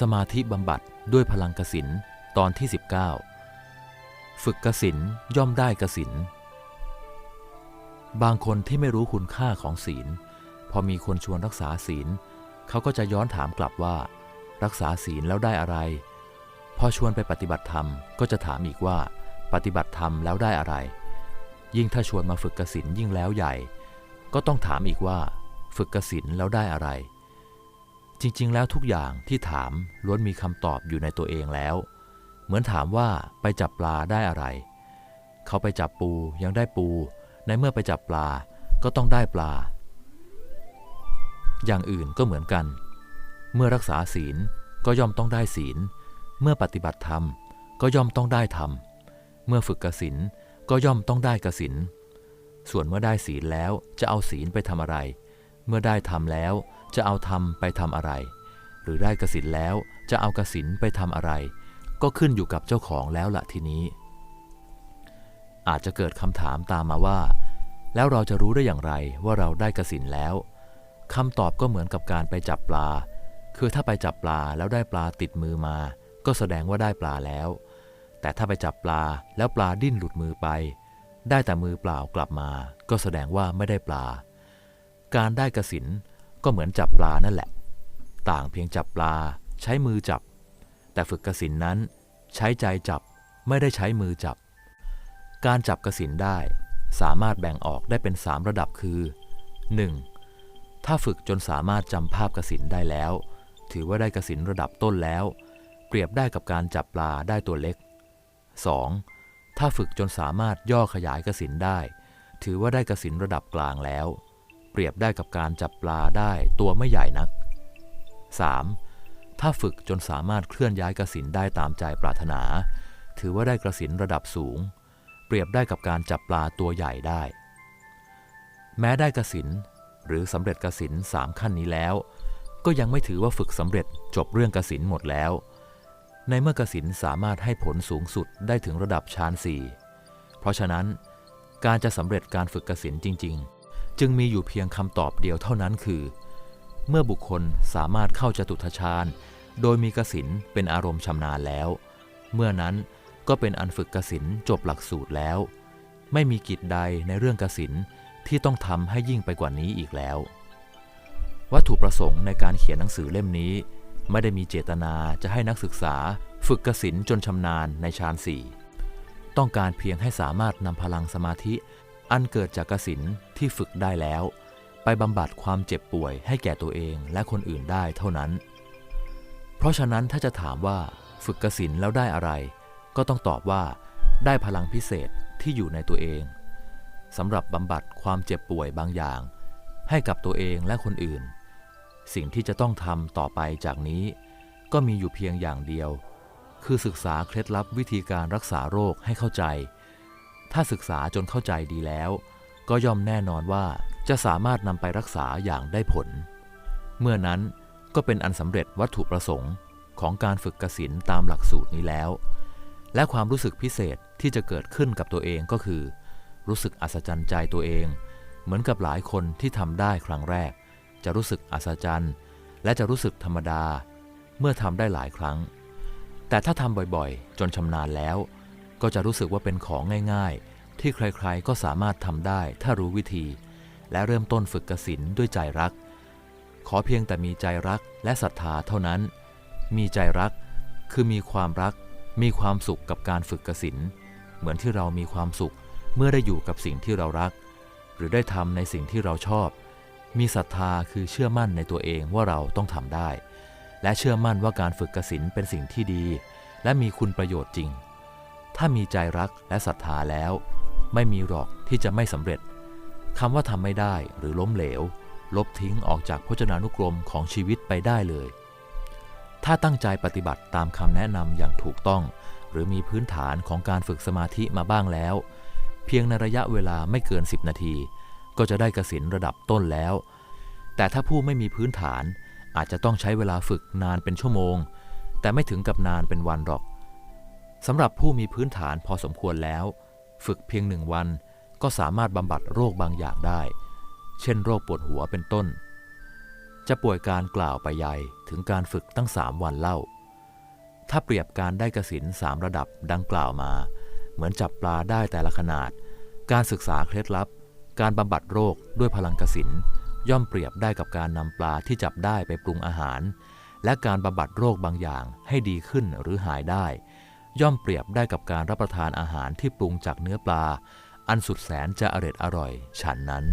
สมาธิบำบัดด้วยพลังกสินตอนที่ 19 ฝึกกสินย่อมได้กสิน บางคนที่ไม่รู้คุณค่าของศีล พอมีคนชวนรักษาศีล เขาก็จะย้อนถามกลับว่า รักษาศีลแล้วได้อะไร พอชวนไปปฏิบัติธรรมก็จะถามอีกว่า ปฏิบัติธรรมแล้วได้อะไร ยิ่งถ้าชวนมาฝึกกสินยิ่งแล้วใหญ่ ก็ต้องถามอีกว่า ฝึกกสินแล้วได้อะไร จริงๆ แล้วทุกอย่างที่ถามล้วนมีคำตอบอยู่ในตัวเองแล้ว เหมือนถามว่าไปจับปลาได้อะไร เขาไปจับปูยังได้ปู ในเมื่อไปจับปลาก็ต้องได้ปลา อย่างอื่นก็เหมือนกัน เมื่อรักษาศีลก็ย่อมต้องได้ศีล เมื่อปฏิบัติธรรมก็ย่อมต้องได้ธรรม เมื่อฝึกกสินก็ย่อมต้องได้กสิน ส่วนเมื่อได้ศีลแล้วจะเอาศีลไปทำอะไร เมื่อได้ธรรมแล้ว จะเอาธรรมไปทำอะไร หรือได้กสินแล้วจะเอากสินไปทำอะไร ก็ขึ้นอยู่กับเจ้าของแล้วละทีนี้ อาจจะเกิดคำถามตามมาว่า แล้วเราจะรู้ได้อย่างไรว่าเราได้กสินแล้วคำตอบก็เหมือนกับการไปจับปลา คือถ้าไปจับปลาแล้วได้ปลาติดมือมา ก็แสดงว่าได้ปลาแล้ว แต่ถ้าไปจับปลาแล้วปลาดิ้นหลุดมือไป ได้แต่มือเปล่ากลับมา ก็แสดงว่าไม่ได้ปลา การได้กสิน ก็เหมือนจับปลานั่นแหละ ต่างเพียงจับปลาใช้มือจับ แต่ฝึกกสินนั้น ใช้ใจจับไม่ได้ใช้มือจับ การจับกสินได้สามารถแบ่งออกได้เป็นสามระดับคือ 1. ถ้าฝึกจนสามารถจำภาพกสินได้แล้ว ถือว่าได้กสินระดับต้นแล้ว เปรียบได้กับการจับปลาได้ตัวเล็ก 2. ถ้าฝึกจนสามารถย่อขยายกสินได้ ถือว่าได้กสินระดับกลางแล้ว เปรียบได้กับการจับปลาได้ตัวไม่ใหญ่นัก 3. ถ้าฝึกจนสามารถเคลื่อนย้ายกระสินได้ตามใจปรารถนา ถือว่าได้กระสินระดับสูง เปรียบได้กับการจับปลาตัวใหญ่ได้ แม้ได้กระสินหรือสำเร็จกระสินสามขั้นนี้แล้ว ก็ยังไม่ถือว่าฝึกสำเร็จจบเรื่องกระสินหมดแล้ว ในเมื่อกระสินสามารถให้ผลสูงสุดได้ถึงระดับฌานสี่เพราะฉะนั้นการจะสำเร็จการฝึกกสินจริง ๆ จึงมีอยู่เพียงคำตอบเดียวเท่านั้นคือ เมื่อบุคคลสามารถเข้าจตุทชาญ โดยมีกสินเป็นอารมณ์ชำนาญแล้ว เมื่อนั้นก็เป็นอันฝึกกสินจบหลักสูตรแล้ว ไม่มีกิจใดในเรื่องกสินที่ต้องทำให้ยิ่งไปกว่านี้อีกแล้ว วัตถุประสงค์ในการเขียนหนังสือเล่มนี้ ไม่ได้มีเจตนาจะให้นักศึกษาฝึกกสินจนชำนาญในฌานสี่ต้องการเพียงให้สามารถนำพลังสมาธิ อันเกิดจากกสินที่ฝึกได้แล้ว ไปบำบัดความเจ็บป่วยให้แก่ตัวเองและคนอื่นได้เท่านั้น เพราะฉะนั้นถ้าจะถามว่าฝึกกสินแล้วได้อะไร ก็ต้องตอบว่า ได้พลังพิเศษที่อยู่ในตัวเองสำหรับบำบัดความเจ็บป่วยบางอย่าง ให้กับตัวเองและคนอื่น สิ่งที่จะต้องทำต่อไปจากนี้ ก็มีอยู่เพียงอย่างเดียว คือศึกษาเคล็ดลับวิธีการรักษาโรคให้เข้าใจ ถ้าศึกษาจนเข้าใจดีแล้ว ก็ย่อมแน่นอนว่าจะสามารถนำไปรักษาอย่างได้ผล เมื่อนั้นก็เป็นอันสำเร็จวัตถุประสงค์ของการฝึกกสินตามหลักสูตรนี้แล้ว และความรู้สึกพิเศษที่จะเกิดขึ้นกับตัวเองก็คือ รู้สึกอัศจรรย์ใจตัวเอง เหมือนกับหลายคนที่ทำได้ครั้งแรก จะรู้สึกอัศจรรย์ และจะรู้สึกธรรมดา เมื่อทำได้หลายครั้ง แต่ถ้าทำบ่อยๆ จนชำนาญแล้ว ก็จะรู้สึกว่าเป็นของง่ายๆ ที่ใครๆก็สามารถทำได้ถ้ารู้วิธี และเริ่มต้นฝึกกสินด้วยใจรัก ขอเพียงแต่มีใจรักและศรัทธาเท่านั้น มีใจรักคือมีความรัก มีความสุขกับการฝึกกสินเหมือนที่เรามีความสุขเมื่อได้อยู่กับสิ่งที่เรารัก หรือได้ทำในสิ่งที่เราชอบ มีศรัทธาคือเชื่อมั่นในตัวเองว่าเราต้องทำได้ และเชื่อมั่นว่าการฝึกกสินเป็นสิ่งที่ดี และมีคุณประโยชน์จริง ถ้ามีใจรักและศรัทธาแล้ว ไม่มีหรอกที่จะไม่สำเร็จคำว่าทำไม่ได้หรือล้มเหลว ลบทิ้งออกจากพจนานุกรมของชีวิตไปได้เลย ถ้าตั้งใจปฏิบัติตามคำแนะนำอย่างถูกต้อง หรือมีพื้นฐานของการฝึกสมาธิมาบ้างแล้ว เพียงในระยะเวลาไม่เกิน 10 นาที ก็จะได้กสินระดับต้นแล้ว แต่ถ้าผู้ไม่มีพื้นฐานอาจจะต้องใช้เวลาฝึกนานเป็นชั่วโมง แต่ไม่ถึงกับนานเป็นวันหรอก สำหรับผู้มีพื้นฐานพอสมควรแล้ว ฝึกเพียงหนึ่งวันก็สามารถบำบัดโรคบางอย่างได้ เช่นโรคปวดหัวเป็นต้น จะป่วยการกล่าวไปใหญ่ถึงการฝึกตั้งสามวันเล่า ถ้าเปรียบการได้กสินสามระดับดังกล่าวมา เหมือนจับปลาได้แต่ละขนาด การศึกษาเคล็ดลับ การบำบัดโรคด้วยพลังกสินย่อมเปรียบได้กับการนำปลาที่จับได้ไปปรุงอาหาร และการบำบัดโรคบางอย่างให้ดีขึ้นหรือหายได้ ย่อมเปรียบได้กับการรับประทานอาหารที่ปรุงจากเนื้อปลา อันสุดแสนจะอร็ดอร่อยฉันนั้น